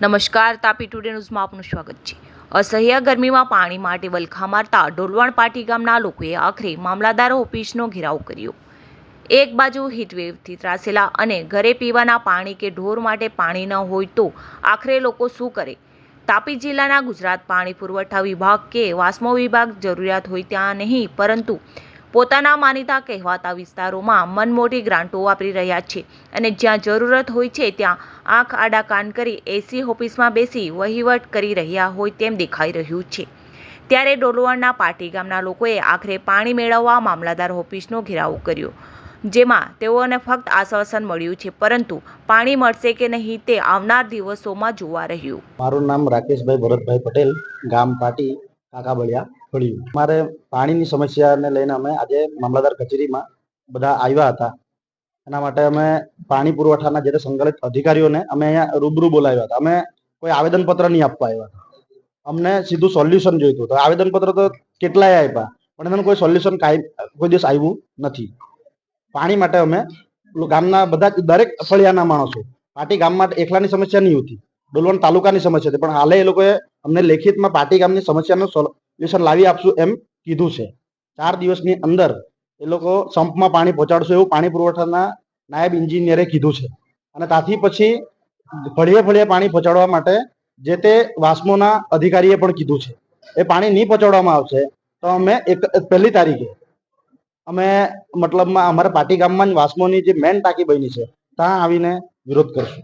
નમસ્કાર, તાપી ટુડે ન્યૂઝમાં આપનું સ્વાગત છે. અસહ્ય ગરમીમાં પાણી માટે વલખા મારતા ડોલવણ પાટી ગામના લોકોએ આખરે મામલાદાર ઓફિસનો ઘેરાવ કર્યો. એક બાજુ હીટવેવથી ત્રાસેલા અને ઘરે પીવાના પાણી કે ઢોર માટે પાણી ન હોય તો આખરે લોકો શું કરે? તાપી જિલ્લાના ગુજરાત પાણી પુરવઠા વિભાગ કે વાસ્મો વિભાગ જરૂરિયાત હોય ત્યાં નહીં, પરંતુ પોતાના માનીતા કહેવાતા વિસ્તારોમાં મનમોટી ગ્રાન્ટો વાપરી રહ્યા છે અને જ્યાં જરૂરત હોય છે ત્યાં આંખ આડા કાન કરી એસી ઓફિસમાં બેસી વહીવટ કરી રહ્યા હોય તેમ દેખાઈ રહ્યું છે. ત્યારે ડોલવણના પાટી ગામના લોકોએ આખરે પાણી મેળવવા મામલાદાર ઓફિસનો ઘેરાવ કર્યો. જેમાં તેઓને ફક્ત આશ્વાસન મળ્યું છે, પરંતુ પાણી મળશે કે નહીં તે આવનાર દિવસોમાં જોવા રહ્યું. મારું નામ રાકેશભાઈ ભરતભાઈ પટેલ, ગામ પાટી, કાકાબળિયા. ફળિયું મારે પાણીની સમસ્યાને લઈને અમે આજે મામલતદાર કચેરીમાં બધા આવ્યા હતા. એના માટે અમે પાણી પુરવઠાના જે સંકલિત અધિકારીઓને અમે અહીંયા રૂબરૂ બોલાવ્યા હતા. અમે કોઈ આવેદનપત્ર નહીં આપવા આવ્યા હતા. અમને સીધું સોલ્યુશન જોઈતું હતું. આવેદનપત્ર તો કેટલાય આપ્યા? પણ એનું કોઈ સોલ્યુશન કાંઈ, કોઈ દિવસ આવ્યું નથી. પાણી માટે અમે ગામના બધા દરેક ફળિયાના માણસો, પાટી ગામમાં એકલાની સમસ્યા નહીં હતી. ડોલવણ તાલુકાની સમસ્યા હતી. પણ હાલે એ લોકોએ અમને લેખિતમાં પાટી ગામની સમસ્યાનું સોલ્યુશન લાવી આપશું એમ કીધું છે. ચાર દિવસની અંદર એ લોકો સંપમાં પાણી પહોંચાડશું એવું પાણી પુરવઠાના નાયબ ઇન્જિનિયરે કીધું છે. અને ત્યાંથી પછી ફળીએ ફળીએ પાણી પહોંચાડવા માટે જે તે વાસ્મોના અધિકારીએ પણ કીધું છે. એ પાણી નહીં પહોંચાડવામાં આવશે તો અમે એક પહેલી તારીખે અમે મતલબમાં અમારા પાટી ગામમાં વાસ્મોની જે મેન ટાંકી બની છે, ત્યાં આવીને વિરોધ કરશું.